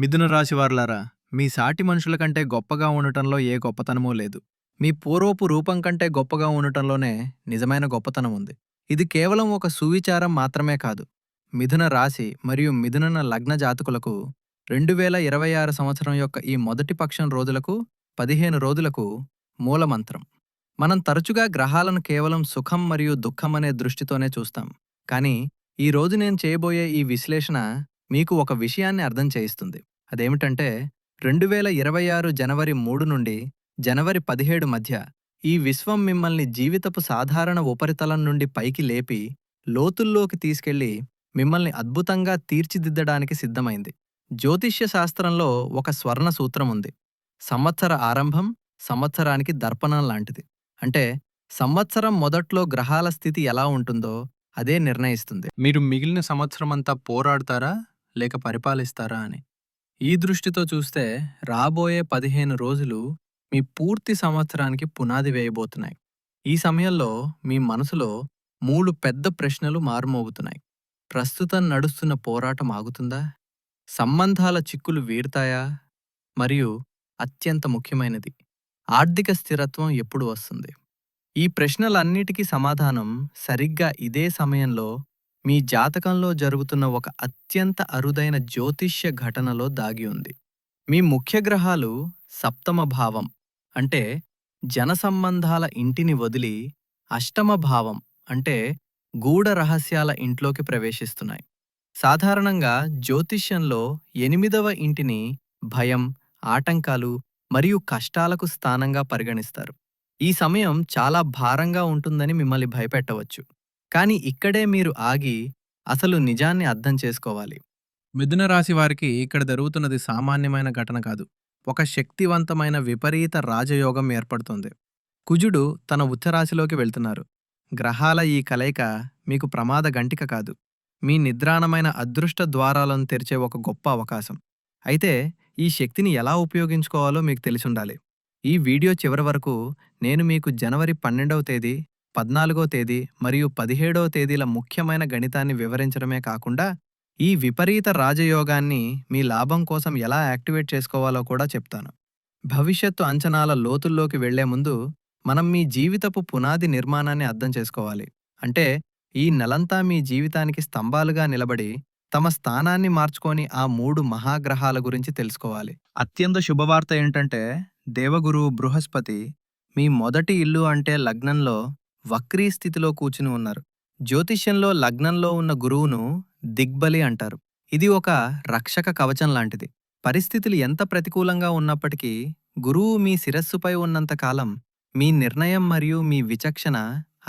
మిథున రాశివార్లారా మీ సాటి మనుషుల కంటే గొప్పగా ఉండటంలో ఏ గొప్పతనమూ లేదు. మీ పూర్వపు రూపం కంటే గొప్పగా ఉండటంలోనే నిజమైన గొప్పతనం ఉంది. ఇది కేవలం ఒక సువిచారం మాత్రమే కాదు. మిథున రాశి మరియు మిథున లగ్న జాతకులకు రెండు వేల ఇరవై ఆరు సంవత్సరం యొక్క ఈ మొదటి పక్షం రోజులకు పదిహేను రోజులకు మూలమంత్రం. మనం తరచుగా గ్రహాలను కేవలం సుఖం మరియు దుఃఖం అనే దృష్టితోనే చూస్తాం. కానీ ఈ రోజు నేను చేయబోయే ఈ విశ్లేషణ మీకు ఒక విషయాన్ని అర్థం చేయిస్తుంది. అదేమిటంటే రెండు వేల ఇరవై ఆరు జనవరి మూడు నుండి జనవరి పదిహేడు మధ్య ఈ విశ్వం మిమ్మల్ని జీవితపు సాధారణ ఉపరితలం నుండి పైకి లేపి లోతుల్లోకి తీసుకెళ్ళి మిమ్మల్ని అద్భుతంగా తీర్చిదిద్దడానికి సిద్ధమైంది. జ్యోతిష్య శాస్త్రంలో ఒక స్వర్ణ సూత్రం ఉంది. సంవత్సర ఆరంభం సంవత్సరానికి దర్పణం లాంటిది. అంటే సంవత్సరం మొదట్లో గ్రహాల స్థితి ఎలా ఉంటుందో అదే నిర్ణయిస్తుంది. మీరు మిగిలిన సంవత్సరమంతా పోరాడతారా? లేక పరిపాలిస్తారా అని. ఈ దృష్టితో చూస్తే రాబోయే పదిహేను రోజులు మీ పూర్తి సంవత్సరానికి పునాది వేయబోతున్నాయి. ఈ సమయంలో మీ మనసులో మూడు పెద్ద ప్రశ్నలు మారుమోగుతున్నాయి. ప్రస్తుతం నడుస్తున్న పోరాటం ఆగుతుందా? సంబంధాల చిక్కులు వీడతాయా? మరియు అత్యంత ముఖ్యమైనది ఆర్థిక స్థిరత్వం ఎప్పుడు వస్తుంది? ఈ ప్రశ్నలన్నిటికీ సమాధానం సరిగ్గా ఇదే సమయంలో మీ జాతకంలో జరుగుతున్న ఒక అత్యంత అరుదైన జ్యోతిష్య ఘటనలో దాగి ఉంది. మీ ముఖ్య గ్రహాలు సప్తమ భావం అంటే జనసంబంధాల ఇంటిని వదిలి అష్టమ భావం అంటే గూఢ రహస్యాల ఇంట్లోకి ప్రవేశిస్తున్నాయి. సాధారణంగా జ్యోతిష్యంలో ఎనిమిదవ ఇంటిని భయం ఆటంకాలు మరియు కష్టాలకు స్థానంగా పరిగణిస్తారు. ఈ సమయం చాలా భారంగా ఉంటుందని మిమ్మల్ని భయపెట్టవచ్చు. కానీ ఇక్కడే మీరు ఆగి అసలు నిజాన్ని అర్థం చేసుకోవాలి. మిథున రాశి వారికి ఇక్కడ జరుగుతున్నది సామాన్యమైన ఘటన కాదు. ఒక శక్తివంతమైన విపరీత రాజయోగం ఏర్పడుతుంది. కుజుడు తన ఉచ్చరాశిలోకి వెళ్తున్నారు. గ్రహాల ఈ కలయిక మీకు ప్రమాద గంటిక కాదు. మీ నిద్రాణమైన అదృష్ట ద్వారాలను తెరిచే ఒక గొప్ప అవకాశం. అయితే ఈ శక్తిని ఎలా ఉపయోగించుకోవాలో మీకు తెలిసుండాలి ఈ వీడియో చివరి వరకు నేను మీకు జనవరి పన్నెండవ తేదీ పద్నాలుగో తేదీ మరియు పదిహేడో తేదీల ముఖ్యమైన గణితాన్ని వివరించడమే కాకుండా ఈ విపరీత రాజయోగాన్ని మీ లాభం కోసం ఎలా యాక్టివేట్ చేసుకోవాలో కూడా చెప్తాను. భవిష్యత్తు అంచనాల లోతుల్లోకి వెళ్ళే ముందు మనం మీ జీవితపు పునాది నిర్మాణాన్ని అర్థం చేసుకోవాలి. అంటే ఈ నెలంతా మీ జీవితానికి స్తంభాలుగా నిలబడి తమ స్థానాన్ని మార్చుకొని ఆ మూడు మహాగ్రహాల గురించి తెలుసుకోవాలి. అత్యంత శుభవార్త ఏంటంటే దేవగురువు బృహస్పతి మీ మొదటి ఇల్లు అంటే లగ్నంలో వక్రీ స్థితిలో కూర్చుని ఉన్నారు. జ్యోతిష్యంలో లగ్నంలో ఉన్న గురువును దిగ్బలి అంటారు. ఇది ఒక రక్షక కవచం లాంటిది. పరిస్థితులు ఎంత ప్రతికూలంగా ఉన్నప్పటికీ గురువు మీ శిరస్సుపై ఉన్నంతకాలం మీ నిర్ణయం మరియు మీ విచక్షణ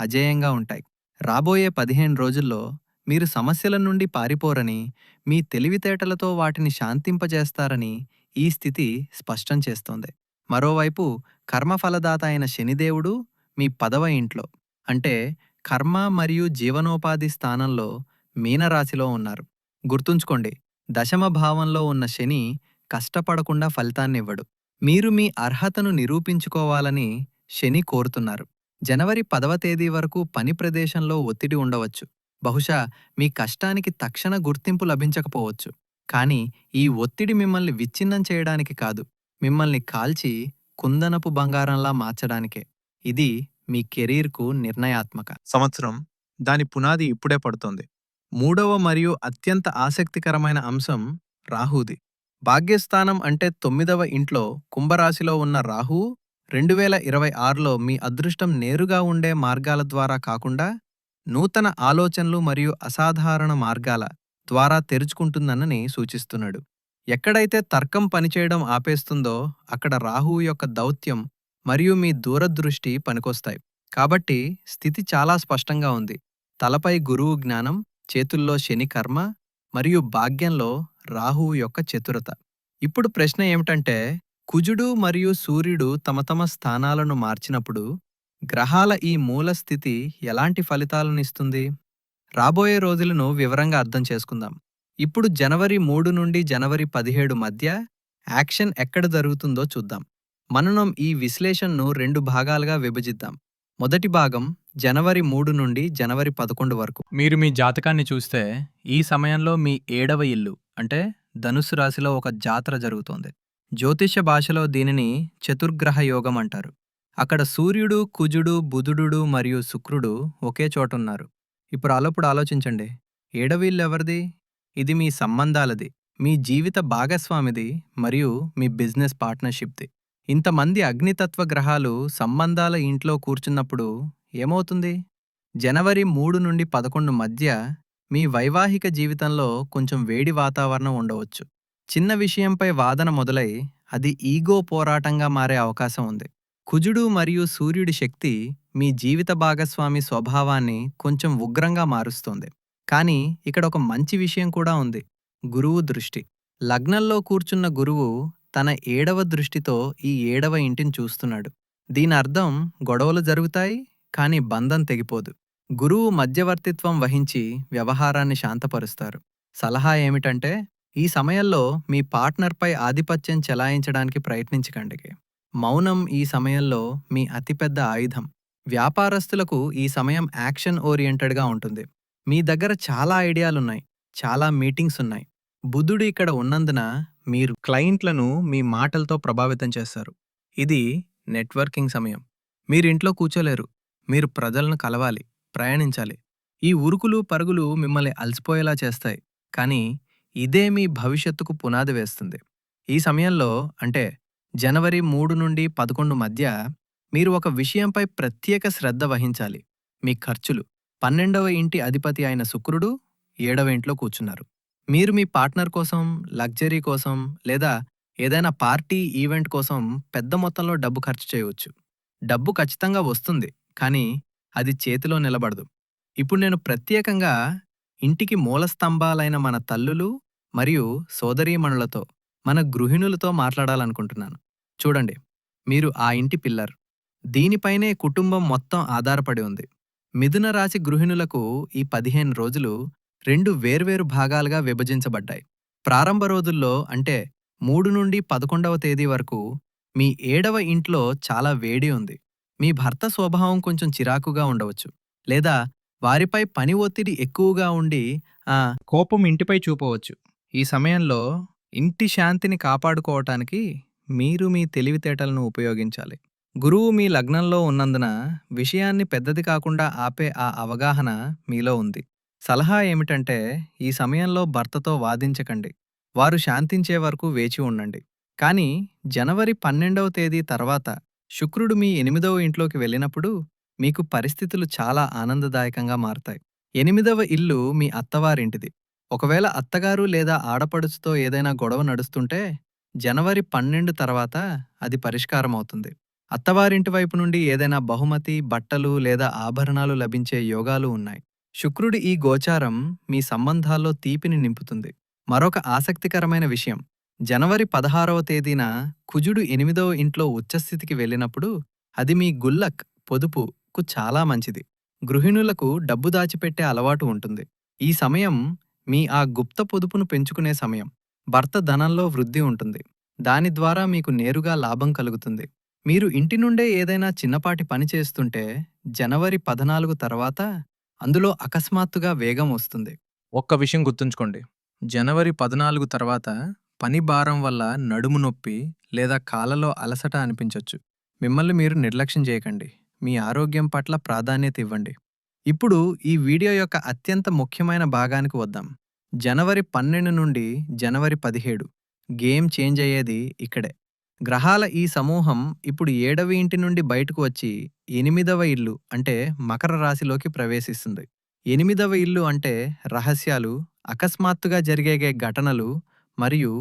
అజేయంగా ఉంటాయి. రాబోయే పదిహేను రోజుల్లో మీరు సమస్యల నుండి పారిపోరని మీ తెలివితేటలతో వాటిని శాంతింపజేస్తారని ఈ స్థితి స్పష్టం చేస్తోంది. మరోవైపు కర్మఫలదాత అయిన శనిదేవుడు మీ పదవ ఇంట్లో. అంటే కర్మ మరియు జీవనోపాధి స్థానంలో మీనరాశిలో ఉన్నారు. గుర్తుంచుకోండి దశమ భావంలో ఉన్న శని కష్టపడకుండా ఫలితాన్నివ్వడు. మీరు మీ అర్హతను నిరూపించుకోవాలని శని కోరుతున్నారు. జనవరి పదవ తేదీ వరకు పని ప్రదేశంలో ఒత్తిడి ఉండవచ్చు. బహుశా మీ కష్టానికి తక్షణ గుర్తింపు లభించకపోవచ్చు. కానీ ఈ ఒత్తిడి మిమ్మల్ని విచ్ఛిన్నం చేయడానికి కాదు మిమ్మల్ని కాల్చి కుందనపు బంగారంలా మార్చడానికే. ఇది మీ కెరీర్కు నిర్ణయాత్మక. సంవత్సరం దాని పునాది ఇప్పుడే పడుతోంది. మూడవ మరియు అత్యంత ఆసక్తికరమైన అంశం రాహుది. భాగ్యస్థానం అంటే తొమ్మిదవ ఇంట్లో కుంభరాశిలో ఉన్న రాహు రెండు వేల ఇరవై ఆరులో మీ అదృష్టం నేరుగా ఉండే మార్గాల ద్వారా కాకుండా నూతన ఆలోచనలు మరియు అసాధారణ మార్గాల ద్వారా తెరుచుకుంటుందనని సూచిస్తున్నాడు. ఎక్కడైతే తర్కం పనిచేయడం ఆపేస్తుందో అక్కడ రాహువు యొక్క దౌత్యం మరియు మీ దూరదృష్టి పనికొస్తాయి. కాబట్టి స్థితి చాలా స్పష్టంగా ఉంది. తలపై గురువు జ్ఞానం చేతుల్లో శని కర్మ మరియు భాగ్యంలో రాహువు యొక్క చతురత. ఇప్పుడు ప్రశ్న ఏమిటంటే కుజుడు మరియు సూర్యుడు తమ తమ స్థానాలను మార్చినప్పుడు గ్రహాల ఈ మూల స్థితి ఎలాంటి ఫలితాలను ఇస్తుంది? రాబోయే రోజులను వివరంగా అర్థం చేసుకుందాం. ఇప్పుడు జనవరి మూడు నుండి జనవరి పదిహేడు మధ్య యాక్షన్ ఎక్కడ జరుగుతుందో చూద్దాం. మననం ఈ విశ్లేషణను రెండు భాగాలుగా విభజిద్దాం. మొదటి భాగం జనవరి మూడు నుండి జనవరి పదకొండు వరకు. మీరు మీ జాతకాన్ని చూస్తే ఈ సమయంలో మీ ఏడవ ఇల్లు అంటే ధనుస్సు రాశిలో ఒక జాతర జరుగుతోంది. జ్యోతిష్య భాషలో దీనిని చతుర్గ్రహ యోగం అంటారు. అక్కడ సూర్యుడు కుజుడు బుధుడు మరియు శుక్రుడు ఒకే చోటున్నారు ఇప్పుడు అలప్పుడు ఆలోచించండి. ఏడవీళ్ళెవరిది ఇది మీ సంబంధాలది మీ జీవిత భాగస్వామిది మరియు మీ బిజినెస్ పార్ట్నర్షిప్ది. ఇంతమంది అగ్నితత్వ గ్రహాలు సంబంధాల ఇంట్లో కూర్చున్నప్పుడు ఏమవుతుంది? జనవరి మూడు నుండి పదకొండు మధ్య మీ వైవాహిక జీవితంలో కొంచెం వేడి వాతావరణం ఉండవచ్చు. చిన్న విషయంపై వాదన మొదలై అది ఈగో పోరాటంగా మారే అవకాశం ఉంది. కుజుడు మరియు సూర్యుడి శక్తి మీ జీవిత భాగస్వామి స్వభావాన్ని కొంచెం ఉగ్రంగా మారుస్తుంది. కానీ ఇక్కడ ఒక మంచి విషయం కూడా ఉంది. గురువు దృష్టి. లగ్నంలో కూర్చున్న గురువు తన ఏడవ దృష్టితో ఈ ఏడవ ఇంటిని చూస్తున్నాడు. దీని అర్థం గొడవలు జరుగుతాయి కాని బంధం తెగిపోదు. గురువు మధ్యవర్తిత్వం వహించి వ్యవహారాన్ని శాంతపరుస్తారు. సలహా ఏమిటంటే ఈ సమయంలో మీ పార్ట్నర్పై ఆధిపత్యం చెలాయించడానికి ప్రయత్నించకండి మౌనం ఈ సమయంలో మీ అతిపెద్ద ఆయుధం. వ్యాపారస్తులకు ఈ సమయం యాక్షన్ ఓరియంటెడ్గా ఉంటుంది. మీ దగ్గర చాలా ఐడియాలున్నాయి చాలా మీటింగ్స్ ఉన్నాయి బుధుడు ఇక్కడ ఉన్నందున మీరు క్లయింట్లను మీ మాటలతో ప్రభావితం చేస్తారు. ఇది నెట్వర్కింగ్ సమయం. మీరు ఇంట్లో కూర్చోలేరు. మీరు ప్రజలను కలవాలి ప్రయాణించాలి. ఈ ఉరుకులు పరుగులు మిమ్మల్ని అలసిపోయేలా చేస్తాయి. కానీ ఇదే మీ భవిష్యత్తుకు పునాది వేస్తుంది. ఈ సమయంలో అంటే జనవరి మూడు నుండి పదకొండు మధ్య మీరు ఒక విషయంపై ప్రత్యేక శ్రద్ధ వహించాలి. మీ ఖర్చులు. పన్నెండవ ఇంటి అధిపతి అయిన శుక్రుడు ఏడవ ఇంట్లో కూర్చున్నారు. మీరు మీ పార్ట్నర్ కోసం లగ్జరీ కోసం లేదా ఏదైనా పార్టీ ఈవెంట్ కోసం పెద్ద మొత్తంలో డబ్బు ఖర్చు చేయవచ్చు. డబ్బు ఖచ్చితంగా వస్తుంది కానీ అది చేతిలో నిలబడదు. ఇప్పుడు నేను ప్రత్యేకంగా ఇంటికి మూలస్తంభాలైన మన తల్లులు మరియు సోదరీమణులతో మన గృహిణులతో మాట్లాడాలనుకుంటున్నాను. చూడండి మీరు ఆ ఇంటి పిల్లర్. దీనిపైనే కుటుంబం మొత్తం ఆధారపడి ఉంది. మిథున రాశి గృహిణులకు ఈ పదిహేను రోజులు రెండు వేర్వేరు భాగాలుగా విభజించబడ్డాయి. ప్రారంభ రోజుల్లో అంటే మూడు నుండి పదకొండవ తేదీ వరకు మీ ఏడవ ఇంట్లో చాలా వేడి ఉంది. మీ భర్త స్వభావం కొంచెం చిరాకుగా ఉండవచ్చు. లేదా వారిపై పని ఒత్తిడి ఎక్కువగా ఉండి ఆ కోపం ఇంటిపై చూపవచ్చు. ఈ సమయంలో ఇంటి శాంతిని కాపాడుకోవటానికి మీరు మీ తెలివితేటలను ఉపయోగించాలి. గురువు మీ లగ్నంలో ఉన్నందున విషయాన్ని పెద్దది కాకుండా ఆపే ఆ అవగాహన మీలో ఉంది. సలహా ఏమిటంటే ఈ సమయంలో భర్తతో వాదించకండి. వారు శాంతించే వరకు వేచి ఉండండి. కానీ జనవరి పన్నెండవ తేదీ తర్వాత శుక్రుడు మీ ఎనిమిదవ ఇంట్లోకి వెళ్ళినప్పుడు మీకు పరిస్థితులు చాలా ఆనందదాయకంగా మారతాయి. ఎనిమిదవ ఇల్లు మీ అత్తవారింటిది. ఒకవేళ అత్తగారు లేదా ఆడపడుచుతో ఏదైనా గొడవ నడుస్తుంటే జనవరి పన్నెండు తర్వాత అది పరిష్కారమవుతుంది అత్తవారింటి వైపు నుండి ఏదైనా బహుమతి బట్టలు లేదా ఆభరణాలు లభించే యోగాలు ఉన్నాయి. శుక్రుడి ఈ గోచారం మీ సంబంధాల్లో తీపిని నింపుతుంది. మరొక ఆసక్తికరమైన విషయం. జనవరి పదహారవ తేదీన కుజుడు ఎనిమిదవ ఇంట్లో ఉచ్చస్థితికి వెళ్ళినప్పుడు అది మీ గుల్లక్ పొదుపుకు చాలా మంచిది. గృహిణులకు డబ్బు దాచిపెట్టే అలవాటు ఉంటుంది. ఈ సమయం మీ ఆ గుప్త పొదుపును పెంచుకునే సమయం. భర్త ధనంలో వృద్ధి ఉంటుంది. దాని ద్వారా మీకు నేరుగా లాభం కలుగుతుంది. మీరు ఇంటి నుండే ఏదైనా చిన్నపాటి పని చేస్తుంటే జనవరి పద్నాలుగు తర్వాత అందులో అకస్మాత్తుగా వేగం వస్తుంది. ఒక్క విషయం గుర్తుంచుకోండి. జనవరి పద్నాలుగు తర్వాత పని భారం వల్ల నడుము నొప్పి లేదా కాలలో అలసట అనిపించొచ్చు. మిమ్మల్ని మీరు నిర్లక్ష్యం చేయకండి. మీ ఆరోగ్యం పట్ల ప్రాధాన్యత ఇవ్వండి. ఇప్పుడు ఈ వీడియో యొక్క అత్యంత ముఖ్యమైన భాగానికి వద్దాం. జనవరి పన్నెండు నుండి జనవరి పదిహేడు. గేమ్ చేంజ్ అయ్యేది ఇక్కడే. గ్రహాల ఈ సమూహం ఇప్పుడు ఏడవ ఇంటి నుండి బయటకు వచ్చి ఎనిమిదవ ఇల్లు అంటే మకర రాశిలోకి ప్రవేశిస్తుంది. ఎనిమిదవ ఇల్లు అంటే రహస్యాలు అకస్మాత్తుగా జరిగే ఘటనలు మరియు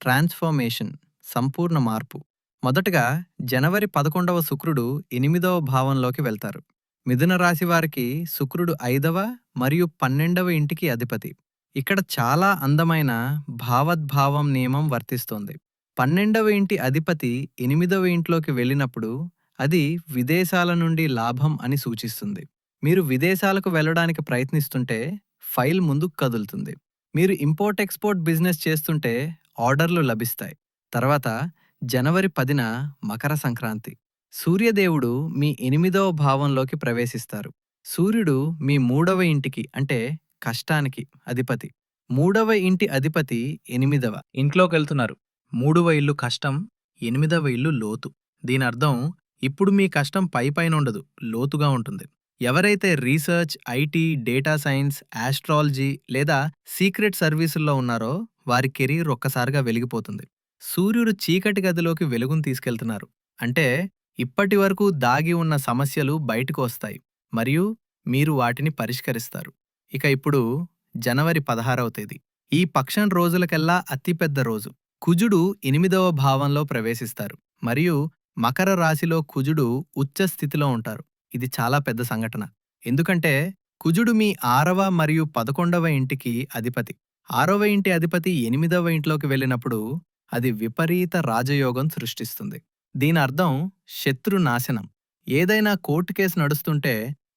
ట్రాన్స్ఫర్మేషన్ సంపూర్ణ మార్పు. మొదటగా జనవరి పదకొండవ శుక్రుడు ఎనిమిదవ భావంలోకి వెళ్తారు. మిథున రాశి వారికి శుక్రుడు ఐదవ మరియు పన్నెండవ ఇంటికి అధిపతి. ఇక్కడ చాలా అందమైన భావద్భావం నియమం వర్తిస్తోంది. పన్నెండవ ఇంటి అధిపతి ఎనిమిదవ ఇంట్లోకి వెళ్ళినప్పుడు అది విదేశాల నుండి లాభం అని సూచిస్తుంది. మీరు విదేశాలకు వెళ్ళడానికి ప్రయత్నిస్తుంటే ఫైల్ ముందుకు కదులుతుంది. మీరు ఇంపోర్ట్ ఎక్స్పోర్ట్ బిజినెస్ చేస్తుంటే ఆర్డర్లు లభిస్తాయి. తర్వాత జనవరి పదిన మకర సంక్రాంతి. సూర్యదేవుడు మీ ఎనిమిదవ భావంలోకి ప్రవేశిస్తారు. సూర్యుడు మీ మూడవ ఇంటికి అంటే కష్టానికి అధిపతి. మూడవ ఇంటి అధిపతి ఎనిమిదవ. ఇంట్లోకెళ్తున్నారు. మూడవ ఇల్లు కష్టం ఎనిమిదవ ఇల్లు లోతు. దీనర్థం ఇప్పుడు మీ కష్టం పై పైన ఉండదు లోతుగా ఉంటుంది. ఎవరైతే research IT data science astrology లేదా సీక్రెట్ సర్వీసుల్లో ఉన్నారో వారి కెరీర్ ఒక్కసారిగా వెలిగిపోతుంది. సూర్యుడు చీకటి గదిలోకి వెలుగును తీసుకెళ్తున్నారు. అంటే ఇప్పటి వరకు దాగి ఉన్న సమస్యలు బయటకు వస్తాయి మరియు మీరు వాటిని పరిష్కరిస్తారు. ఇక ఇప్పుడు జనవరి పదహారవ తేదీ. ఈ పక్షం రోజులకెల్లా అతిపెద్ద రోజు. కుజుడు ఎనిమిదవ భావంలో ప్రవేశిస్తారు. మరియు మకర రాశిలో కుజుడు ఉచ్చ స్థితిలో ఉంటారు. ఇది చాలా పెద్ద సంఘటన. ఎందుకంటే కుజుడు మీ ఆరవ మరియు పదకొండవ ఇంటికి అధిపతి. ఆరవ ఇంటి అధిపతి ఎనిమిదవ ఇంట్లోకి వెళ్ళినప్పుడు అది విపరీత రాజయోగం సృష్టిస్తుంది. దీని అర్థం శత్రు నాశనం. ఏదైనా కోర్టు కేసు నడుస్తుంటే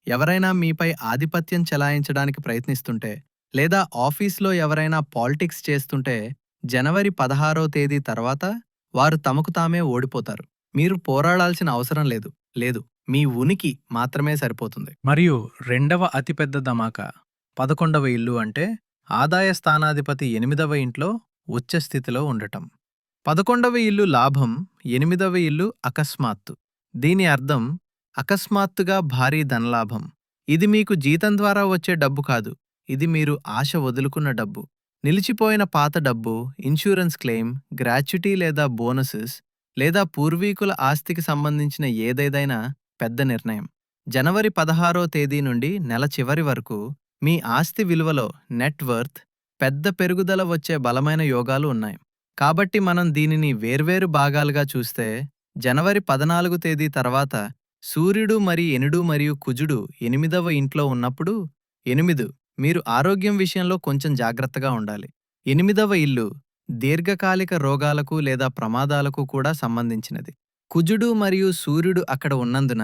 ఎవరైనా మీపై ఆధిపత్యం చెలాయించడానికి ప్రయత్నిస్తుంటే లేదా ఆఫీస్లో ఎవరైనా పాలిటిక్స్ చేస్తుంటే జనవరి పదహారో తేదీ తర్వాత వారు తమకు తామే ఓడిపోతారు. మీరు పోరాడాల్సిన అవసరం లేదు. లేదు మీ ఉనికి మాత్రమే సరిపోతుంది. మరియు రెండవ అతిపెద్ద ధమాకా పదకొండవ ఇల్లు అంటే ఆదాయ స్థానాధిపతి ఎనిమిదవ ఇంట్లో ఉచ్చస్థితిలో ఉండటం. పదకొండవ ఇల్లు లాభం ఎనిమిదవ ఇల్లు అకస్మాత్తు. దీని అర్థం అకస్మాత్తుగా భారీ ధనలాభం. ఇది మీకు జీతం ద్వారా వచ్చే డబ్బు కాదు. ఇది మీరు ఆశ వదులుకున్న డబ్బు. నిలిచిపోయిన పాత డబ్బు ఇన్సూరెన్స్ క్లెయిమ్ గ్రాచ్యుటీ లేదా బోనసెస్ లేదా పూర్వీకుల ఆస్తికి సంబంధించిన ఏదేదైనా పెద్ద నిర్ణయం. జనవరి పదహారో తేదీ నుండి నెల చివరి వరకు మీ ఆస్తి విలువలో నెట్ వర్త్ పెద్ద పెరుగుదల వచ్చే బలమైన యోగాలు ఉన్నాయి. కాబట్టి మనం దీనిని వేర్వేరు భాగాలుగా చూస్తే జనవరి పదనాలుగు తేదీ తర్వాత సూర్యుడు మరి ఎనుడు మరియు కుజుడు ఎనిమిదవ ఇంట్లో ఉన్నప్పుడు ఎనిమిది మీరు ఆరోగ్యం విషయంలో కొంచెం జాగ్రత్తగా ఉండాలి. ఎనిమిదవ ఇల్లు దీర్ఘకాలిక రోగాలకు లేదా ప్రమాదాలకు కూడా సంబంధించినది. కుజుడు మరియు సూర్యుడు అక్కడ ఉన్నందున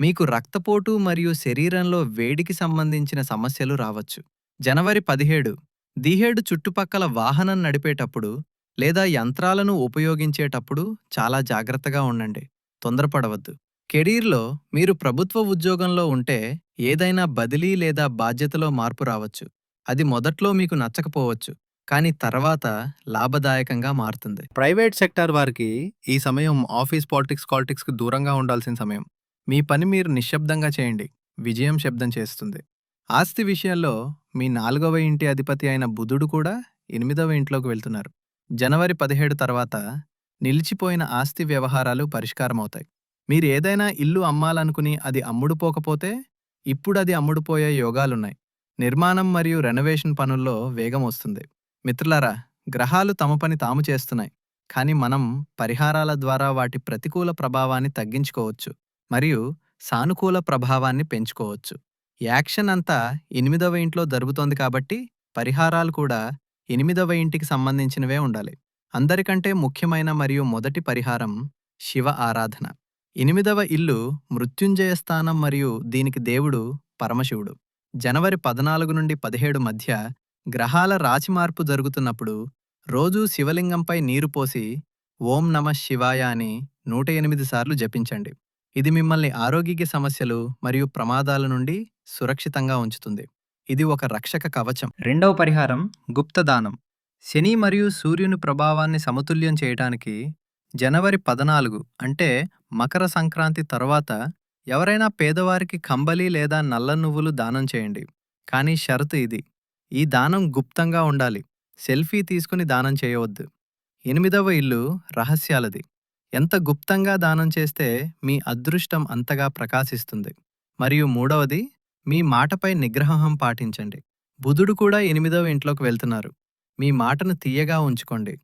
మీకు రక్తపోటు మరియు శరీరంలో వేడికి సంబంధించిన సమస్యలు రావచ్చు. జనవరి పదిహేడు దిహేడు చుట్టుపక్కల వాహనం నడిపేటప్పుడు లేదా యంత్రాలను ఉపయోగించేటప్పుడు చాలా జాగ్రత్తగా ఉండండి. తొందరపడవద్దు. కెరీర్లో మీరు ప్రభుత్వ ఉద్యోగంలో ఉంటే ఏదైనా బదిలీ లేదా బాధ్యతలో మార్పు రావచ్చు. అది మొదట్లో మీకు నచ్చకపోవచ్చు కానీ తర్వాత లాభదాయకంగా మారుతుంది. ప్రైవేట్ సెక్టార్ వారికి ఈ సమయం ఆఫీస్ పాలిటిక్స్ కాలిటిక్స్కి దూరంగా ఉండాల్సిన సమయం. మీ పని మీరు నిశ్శబ్దంగా చేయండి విజయం శబ్దం చేస్తుంది. ఆస్తి విషయంలో మీ నాలుగవ ఇంటి అధిపతి అయిన బుధుడు కూడా ఎనిమిదవ ఇంట్లోకి వెళ్తున్నారు. జనవరి పదిహేడు తర్వాత నిలిచిపోయిన ఆస్తి వ్యవహారాలు పరిష్కారమవుతాయి. మీరు ఏదైనా ఇల్లు అమ్మాలనుకుని అది అమ్ముడుపోకపోతే ఇప్పుడది అమ్ముడుపోయే యోగాలున్నాయి. నిర్మాణం మరియు రెనోవేషన్ పనుల్లో వేగం వస్తుంది. మిత్రులారా గ్రహాలు తమ పని తాము చేస్తున్నాయి. కానీ మనం పరిహారాల ద్వారా వాటి ప్రతికూల ప్రభావాన్ని తగ్గించుకోవచ్చు మరియు సానుకూల ప్రభావాన్ని పెంచుకోవచ్చు. యాక్షన్ అంతా ఎనిమిదవ ఇంట్లో జరుగుతోంది కాబట్టి పరిహారాలు కూడా ఎనిమిదవ ఇంటికి సంబంధించినవే ఉండాలి. అందరికంటే ముఖ్యమైన మరియు మొదటి పరిహారం శివ ఆరాధన. ఎనిమిదవ ఇల్లు మృత్యుంజయ స్థానం మరియు దీనికి దేవుడు పరమశివుడు. జనవరి పద్నాలుగు నుండి పదిహేడు మధ్య గ్రహాల రాశి మార్పు జరుగుతున్నప్పుడు రోజూ శివలింగంపై నీరు పోసి ఓం నమ శివాయ అని నూట ఎనిమిది సార్లు జపించండి. ఇది మిమ్మల్ని ఆరోగ్య సమస్యలు మరియు ప్రమాదాల నుండి సురక్షితంగా ఉంచుతుంది. ఇది ఒక రక్షక కవచం. రెండవ పరిహారం గుప్తదానం. శని మరియు సూర్యుని ప్రభావాన్ని సమతుల్యం చేయడానికి జనవరి పదనాలుగు అంటే మకర సంక్రాంతి తర్వాత ఎవరైనా పేదవారికి కంబలి లేదా నల్ల నువ్వులు దానం చేయండి. కానీ షరతు ఇది. ఈ దానం గుప్తంగా ఉండాలి. సెల్ఫీ తీసుకుని దానం చేయవద్దు. ఎనిమిదవ ఇల్లు రహస్యాలది. ఎంత గుప్తంగా దానం చేస్తే మీ అదృష్టం అంతగా ప్రకాశిస్తుంది. మరియు మూడవది మీ మాటపై నిగ్రహం పాటించండి. బుధుడు కూడా ఎనిమిదవ ఇంట్లోకి వెళ్తున్నారు. మీ మాటను తీయగా ఉంచుకోండి.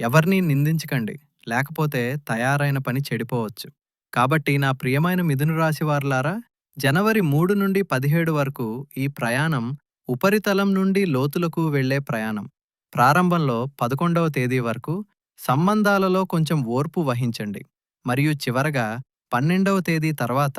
ఎవరినీ నిందించకండి. లేకపోతే తయారైన పని చెడిపోవచ్చు. కాబట్టి నా ప్రియమైన మిథును రాశివారులారా జనవరి మూడు నుండి పదిహేడు వరకు ఈ ప్రయాణం ఉపరితలం నుండి లోతులకు వెళ్ళే ప్రయాణం. ప్రారంభంలో పదకొండవ తేదీ వరకు సంబంధాలలో కొంచెం ఓర్పు వహించండి. మరియు చివరగా పన్నెండవ తేదీ తర్వాత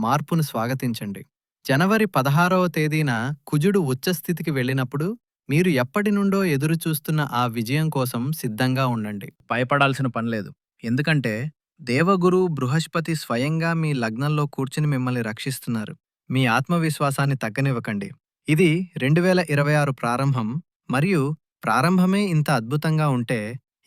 మార్పును స్వాగతించండి. జనవరి పదహారవ తేదీన కుజుడు ఉచ్చస్థితికి వెళ్ళినప్పుడు మీరు ఎప్పటి నుండో ఎదురుచూస్తున్న ఆ విజయం కోసం సిద్ధంగా ఉండండి. భయపడాల్సిన పని లేదు. ఎందుకంటే దేవగురు బృహస్పతి స్వయంగా మీ లగ్నంలో కూర్చుని మిమ్మల్ని రక్షిస్తున్నారు. మీ ఆత్మవిశ్వాసాన్ని తగ్గనివ్వకండి. ఇది రెండు వేల ఇరవై ఆరు ప్రారంభం. మరియు ప్రారంభమే ఇంత అద్భుతంగా ఉంటే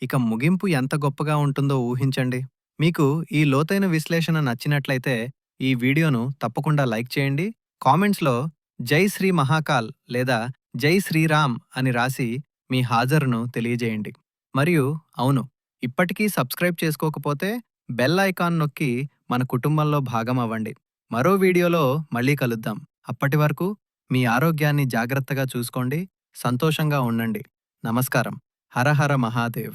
ఇక ముగింపు ఎంత గొప్పగా ఉంటుందో ఊహించండి. మీకు ఈ లోతైన విశ్లేషణ నచ్చినట్లయితే ఈ వీడియోను తప్పకుండా లైక్ చేయండి. కామెంట్స్లో జై శ్రీ మహాకాల్ లేదా జై శ్రీరామ్ అని రాసి మీ హాజరును తెలియజేయండి. మరియు అవును ఇప్పటికీ సబ్స్క్రైబ్ చేసుకోకపోతే బెల్ ఐకాన్ నొక్కి మన కుటుంబంలో భాగం అవ్వండి. మరో వీడియోలో మళ్ళీ కలుద్దాం. అప్పటి వరకు మీ ఆరోగ్యాన్ని జాగ్రత్తగా చూసుకోండి సంతోషంగా ఉండండి. నమస్కారం. హరహర మహాదేవ్.